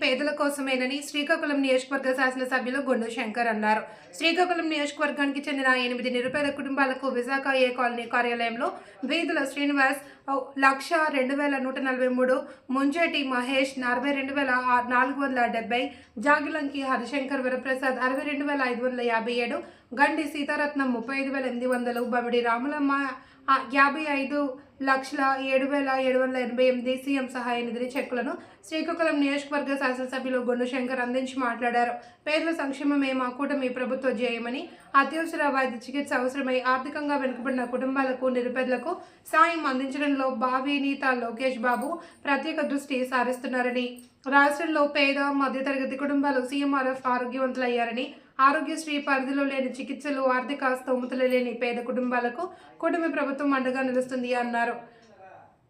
పేదల కోసమేనని శ్రీకాకుళం నియోజకవర్గ శాసనసభ్యులు గుండు శంకర్ అన్నారు. శ్రీకాకుళం నియోజకవర్గానికి చెందిన ఎనిమిది నిరుపేద కుటుంబాలకు విశాఖ ఏ కాలనీ కార్యాలయంలో వీధుల శ్రీనివాస్ లక్ష రెండు వేల నూట నలభై మూడు ముంజేటి మహేష్ నలభై రెండు వేల నాలుగు వందల డెబ్బై జాగిలంకి హరిశంకర్ వరప్రసాద్ అరవై రెండు వేల ఐదు వందల యాభై ఏడు గండి సీతారత్నం ముప్పై ఐదు వేల ఎనిమిది వందలు బమిడి రాములమ్మ యాభై ఐదు లక్షల ఏడు వేల ఏడు వందల ఎనభై ఎనిమిది సీఎం సహాయ నిధిని చెక్కులను శ్రీకాకుళం నియోజకవర్గ శాసనసభ్యులు గొండు శంకర్ అందించి మాట్లాడారు. పేర్ల సంక్షేమమే మా కూటమి ప్రభుత్వ ధ్యేయమని అత్యవసర వైద్య చికిత్స అవసరమై ఆర్థికంగా వెనుకబడిన కుటుంబాలకు నిరుపేదలకు సాయం అందించడంలో బావి నీత లోకేష్ బాబు ప్రత్యేక దృష్టి సారిస్తున్నారని రాష్ట్రంలో పేద మధ్యతరగతి కుటుంబాలు సీఎంఆర్ఎఫ్ ఆరోగ్యవంతులయ్యారని ఆరోగ్యశ్రీ పరిధిలో లేని చికిత్సలు ఆర్థిక స్తోమతలు లేని పేద కుటుంబాలకు కుటుంబ ప్రభుత్వం అండగా నిలుస్తుంది అన్నారు.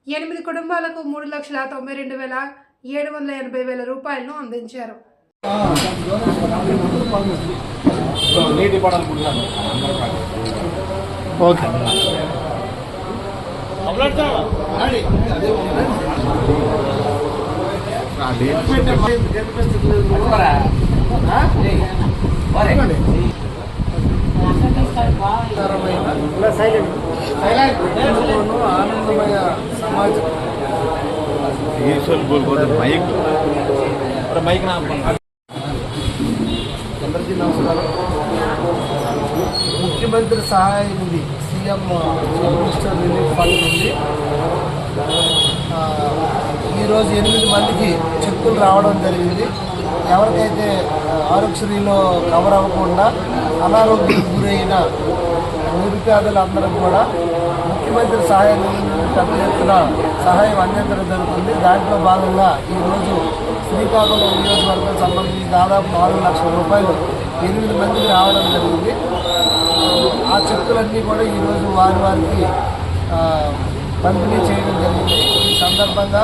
ఎనిమిది కుటుంబాలకు మూడు లక్షల తొంభై రెండు వేల ఏడు వందల ఎనభై వేల రూపాయలను అందించారు. ఓకే. ఆనందమయ సమాజం ఈశ్వర్ బోల్పోతే మైక్ మైక్ నా అందరికీ నమస్కారం ముఖ్యమంత్రి సహాయ నిధి సీఎం మినిస్టర్ రిలీఫ్ ఫండ్ నుండి ఈరోజు ఎనిమిది మందికి చెక్కులు రావడం జరిగింది. ఎవరికైతే ఆరోగ్యశ్రీలో కవర్ అవ్వకుండా అనారోగ్యం గురైన నిరుపేదలందరూ కూడా ముఖ్యమంత్రి సహాయం పెద్ద ఎత్తున సహాయం అందించడం జరుగుతుంది. దాంట్లో భాగంగా ఈరోజు శ్రీకాకుళం నియోజకవర్గం సంబంధించి దాదాపు నాలుగు లక్షల రూపాయలు ఎనిమిది మందికి రావడం జరిగింది. ఆ చెక్కులన్నీ కూడా ఈరోజు వారి వారికి పంపిణీ చేయడం జరిగింది. సందర్భంగా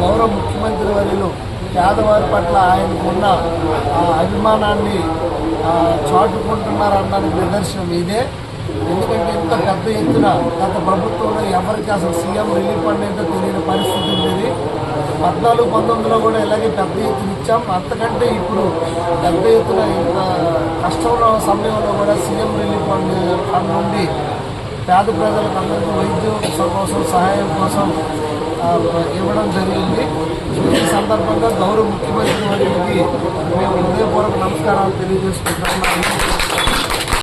గౌరవ ముఖ్యమంత్రి వర్యులు పేదవారి పట్ల ఆయనకున్న ఆ, అభిమానాన్ని ఆ, చాటుకుంటున్నారనడానికి నిదర్శనం ఇదే. ఎందుకంటే ఇంత పెద్ద ఎత్తున గత ప్రభుత్వంలో ఎవరికి అసలు సీఎం రిలీఫ్ ఫండ్ ఏంటో తెలియని పరిస్థితి ఉండేది. పద్నాలుగు పంతొమ్మిదిలో కూడా ఇలాగే పెద్ద ఎత్తున ఇచ్చాం. అంతకంటే ఇప్పుడు పెద్ద ఎత్తున ఇంత కష్టంలో సమయంలో కూడా సీఎం రిలీఫ్ ఫండ్ ఫండ్ నుండి పేద ప్రజలకు అందరికీ వైద్యం కోసం సహాయం కోసం ఇవ్వడం జరిగింది. ఈ సందర్భంగా గౌరవ ముఖ్యమంత్రి వారికి మేము హృదయపూర్వక నమస్కారాలు తెలియజేసుకుంటున్నాము.